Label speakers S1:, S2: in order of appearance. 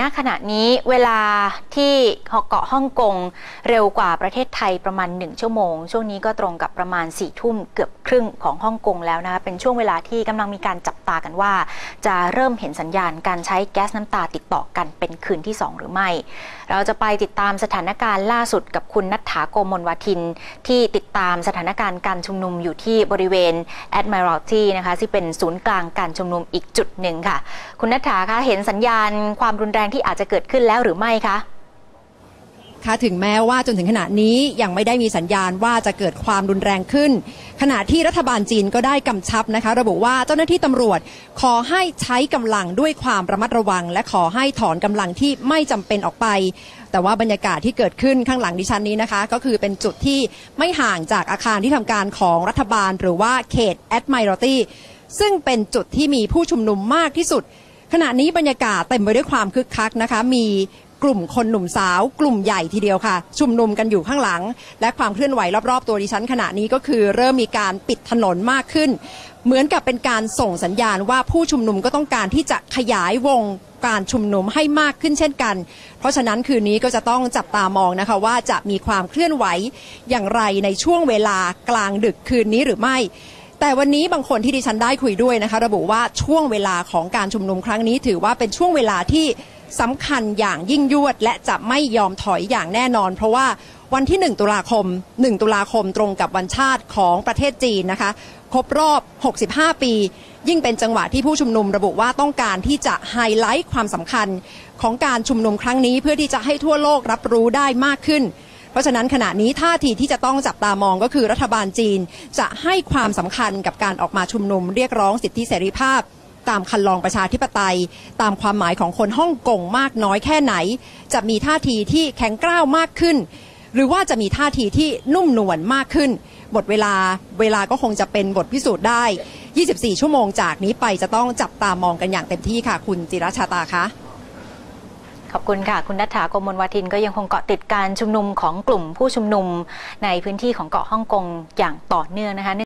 S1: ณขณะนี้เวลาที่เกาะฮ่องกงเร็วกว่าประเทศไทยประมาณ 1 ชั่วโมง ช่วงนี้ก็ตรงกับประมาณ4ี่ทุ่มเกือบครึ่งของฮ่องกงแล้วนะคะเป็นช่วงเวลาที่กำลังมีการจับตากันว่า จะเริ่มเห็นสัญญาณการใช้แก๊สน้ำตาติดต่อกันเป็นคืนที่ 2 หรือไม่ เราจะไปติดตามสถานการณ์ล่าสุดกับคุณนัฐถาโกมลวาทิน ที่ติดตามสถานการณ์การชุมนุมอยู่ที่บริเวณ Admiralty นะคะที่เป็นศูนย์กลางการชุมนุมอีกจุดหนึ่งค่ะ คุณนัฐถาคะเห็นสัญญาณความรุนแรงที่อาจจะเกิดขึ้นแล้วหรือไม่คะ
S2: ค่ะถึงแม้ว่าจนถึงขณะนี้ยังไม่ได้มีสัญญาณว่าจะเกิดความรุนแรงขึ้น ขณะที่รัฐบาลจีนก็ได้กำชับนะคะ ระบุว่าเจ้าหน้าที่ตำรวจ ขอให้ใช้กำลังด้วยความระมัดระวัง และขอให้ถอนกำลังที่ไม่จำเป็นออกไป แต่ว่าบรรยากาศที่เกิดขึ้นข้างหลังดิฉันนี้นะคะ ก็คือเป็นจุดที่ไม่ห่างจากอาคารที่ทำการของรัฐบาล หรือว่าเขต Admiralty ซึ่งเป็นจุดที่มีผู้ชุมนุมมากที่สุด ขณะนี้บรรยากาศเต็มไปด้วยความคึกคักนะคะ มีกลุ่มคนหนุ่มสาว กลุ่มใหญ่ทีเดียวค่ะ ชุมนุมกันอยู่ข้างหลัง และความเคลื่อนไหวรอบๆตัวดิฉันขณะนี้ก็คือเริ่มมีการปิดถนนมากขึ้น เหมือนกับเป็นการส่งสัญญาณว่าผู้ชุมนุมก็ต้องการที่จะขยายวงการชุมนุมให้มากขึ้นเช่นกัน เพราะฉะนั้นคืนนี้ก็จะต้องจับตามองนะคะ ว่าจะมีความเคลื่อนไหวอย่างไรในช่วงเวลากลางดึกคืนนี้หรือไม่ แต่วันนี้บางคนที่ดิฉันได้คุยด้วยนะคะ ระบุว่าช่วงเวลาของการชุมนุมครั้งนี้ ถือว่าเป็นช่วงเวลาที่สำคัญอย่างยิ่งยวด และจะไม่ยอมถอยอย่างแน่นอน เพราะว่าวันที่ 1 ตุลาคม 1 ตุลาคมตรงกับวันชาติของประเทศจีนนะคะ ครบรอบ 65 ปี ยิ่งเป็นจังหวะที่ผู้ชุมนุมระบุว่าต้องการที่จะไฮไลท์ความสำคัญของการชุมนุมครั้งนี้ เพื่อที่จะให้ทั่วโลกรับรู้ได้มากขึ้น ราะฉะนั้นขณะนี้ท่าทีที่จะต้องจับตามองก็คือรัฐบาลจีน จะให้ความสำคัญกับการออกมาชุมนุมเรียกร้องสิทธิเสรีภาพตามคันลองประชาธิปไตย ตามความหมายของคนฮ่องกงมากน้อยแค่ไหน จะมีท่าทีที่แข็งกร้าวมากขึ้น หรือว่าจะมีท่าทีที่นุ่มนวลมากขึ้นบทเวลาเวลาก็คงจะเป็นบทพิสูจน์ได้ 24 ชั่วโมงจากนี้ไปจะต้องจับตามองกันอย่างเต็มที่ค่ะ คุณจิรชาตาคะ
S1: อบคุณค่ะ คุณนัฐาโกมลวาทินก็ยังคงเกาะติดการชุมนุมของกลุ่มผู้ชุมนุมในพื้นที่ของเกาะฮ่องกงอย่างต่อเนื่องนะคะ